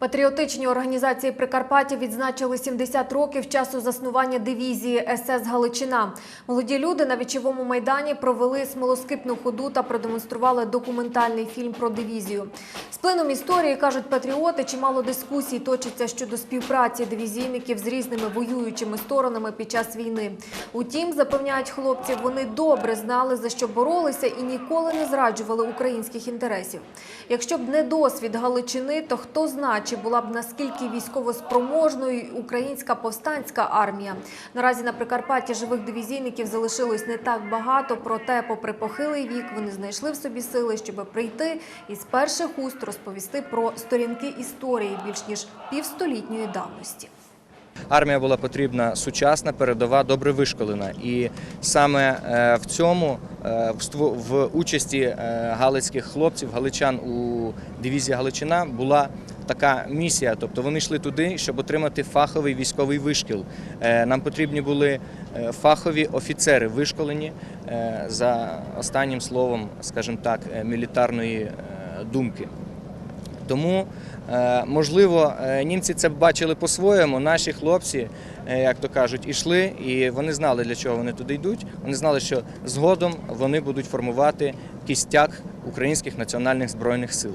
Патріотичні організації Прикарпаття відзначили 70 років часу заснування дивізії СС Галичина. Молоді люди на вічовому майдані провели смолоскипну ходу та продемонстрували документальний фільм про дивізію. З плином історії кажуть патріоти, чимало дискусій точиться щодо співпраці дивізійників з різними воюючими сторонами під час війни. Утім, запевняють хлопці, вони добре знали за що боролися і ніколи не зраджували українських інтересів. Якщо б не досвід Галичини, то хто знає, чи була б наскільки військовоспроможною українська повстанська армія. Наразі на Прикарпатті живих дивізійників залишилось не так багато, проте, попри похилий вік, вони знайшли в собі сили, щоб прийти і з перших уст розповісти про сторінки історії більш ніж півстолітньої давності. Армія була потрібна сучасна, передова, добре вишколена. І саме е, в цьому, е, в участі е, галицьких хлопців, галичан у дивізії Галичина була така місія. Тобто вони йшли туди, щоб отримати фаховий військовий вишкіл. Е, Нам потрібні були е, фахові офіцери, вишколені е, за останнім словом, скажімо так, мілітарної думки. Тому, можливо, німці це бачили по-своєму. Наші хлопці, як то кажуть, ішли, і вони знали, для чого вони туди йдуть. Вони знали, що згодом вони будуть формувати кістяк українських національних збройних сил.